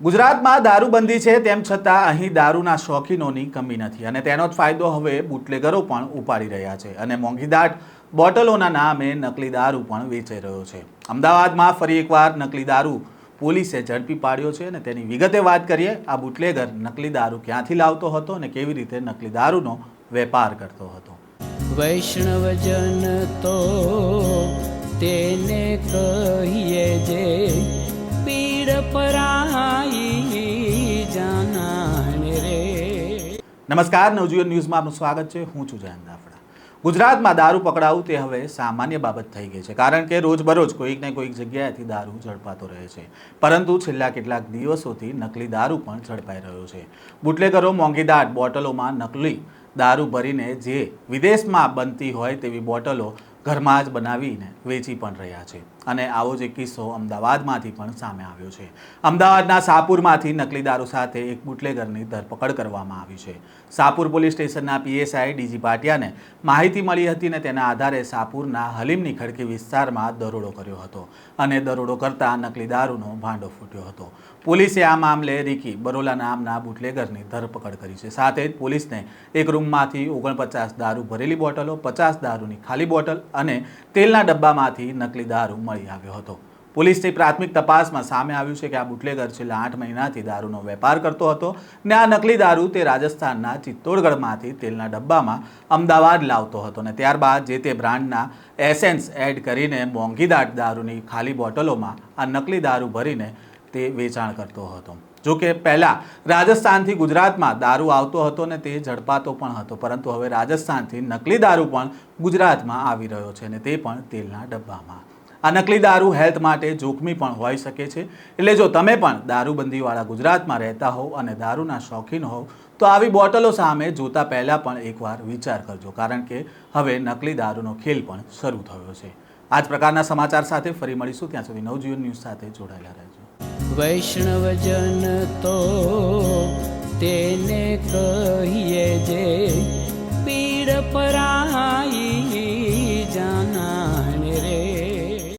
ગુજરાતમાં દારૂબંધી છે, તેમ છતાં અહીં દારૂના શોખીનોની કમી નથી અને તેનો જ ફાયદો હવે બુટલેગરો પણ ઉપાડી રહ્યા છે અને મોંઘીદાટ બોટલોના નામે નકલી દારૂ પણ વેચાઈ રહ્યો છે. અમદાવાદમાં ફરી એકવાર નકલી દારૂ પોલીસે ઝડપી પાડ્યો છે અને તેની વિગતે વાત કરીએ, આ બુટલેગર નકલી દારૂ ક્યાંથી લાવતો હતો અને કેવી રીતે નકલી દારૂનો વેપાર કરતો હતો? વૈષ્ણવજન તો તેને કહીએ જે, પીડ પરાઈ નમસ્કાર, નવજીવન ન્યૂઝમાં આપનું સ્વાગત છે. હું છું જયંત દાફડા ગુજરાતમાં દારૂ પકડાવું તે હવે સામાન્ય બાબત થઈ ગઈ છે, કારણ કે રોજબરોજ કોઈક ને કોઈક જગ્યાએથી દારૂ ઝડપાતો રહે છે. પરંતુ છેલ્લા કેટલાક દિવસોથી નકલી દારૂ પણ ઝડપાઈ રહ્યો છે. બુટલેગરો મોંઘીદાટ બોટલોમાં નકલી દારૂ ભરીને જે વિદેશમાં બનતી હોય તેવી બોટલો ઘરમાં જ બનાવીને વેચી પણ રહ્યા છે. અને આવો જ એક કિસ્સો અમદાવાદમાંથી પણ સામે આવ્યો છે. અમદાવાદના સાપુરમાંથી નકલી દારૂ સાથે એક બુટલેગરની ધરપકડ કરવામાં આવી છે. સાપુર પોલીસ સ્ટેશનના પીએસઆઈ ડીજી પાટિયાને માહિતી મળી હતી ને તેના આધારે સાપુરના હલીમની ખડકી વિસ્તારમાં દરોડો કર્યો હતો અને દરોડો કરતા નકલી દારૂનો ભાંડો ફૂટ્યો હતો. પોલીસે આ મામલે રિકી બરોલા નામના બુટલેગરની ધરપકડ કરી છે. સાથે જ પોલીસને એક રૂમમાંથી ઓગણપચાસ દારૂ ભરેલી બોટલો, પચાસ દારૂની ખાલી બોટલ અને તેલના ડબ્બામાંથી નકલી દારૂ મળી આવ્યો હતો. પોલીસની પ્રાથમિક તપાસમાં સામે આવ્યું છે કે આ બુટલેગર છેલ્લા આઠ મહિનાથી દારૂનો વેપાર કરતો હતો ને આ નકલી દારૂ તે રાજસ્થાનના ચિત્તોડગઢમાંથી તેલના ડબ્બામાં અમદાવાદ લાવતો હતો ને ત્યારબાદ જે તે બ્રાન્ડના એસેન્સ એડ કરીને મોંઘીદાટ દારૂની ખાલી બોટલોમાં આ નકલી દારૂ ભરીને તે વેચાણ કરતો હતો. જો કે પહેલાં રાજસ્થાનથી ગુજરાતમાં દારૂ આવતો હતો ને તે ઝડપાતો પણ હતો, પરંતુ હવે રાજસ્થાનથી નકલી દારૂ પણ ગુજરાતમાં આવી રહ્યો છે ને તે પણ તેલના ડબ્બામાં. આ નકલી દારૂ હેલ્થ માટે જોખમી પણ હોઈ શકે છે. એટલે જો તમે પણ દારૂબંધીવાળા ગુજરાતમાં રહેતા હોવ અને દારૂના શોખીન હોવ, તો આવી બોટલો સામે જોતા પહેલાં પણ એકવાર વિચાર કરજો. કારણ કે હવે નકલી દારૂનો ખેલ પણ શરૂ થયો છે. આ જ પ્રકારના સમાચાર સાથે ફરી મળીશું. ત્યાં સુધી નવજીવન ન્યૂઝ સાથે જોડાયેલા રહેજો. વૈષ્ણવજન તો તેને કહીએ જે પીડ પરા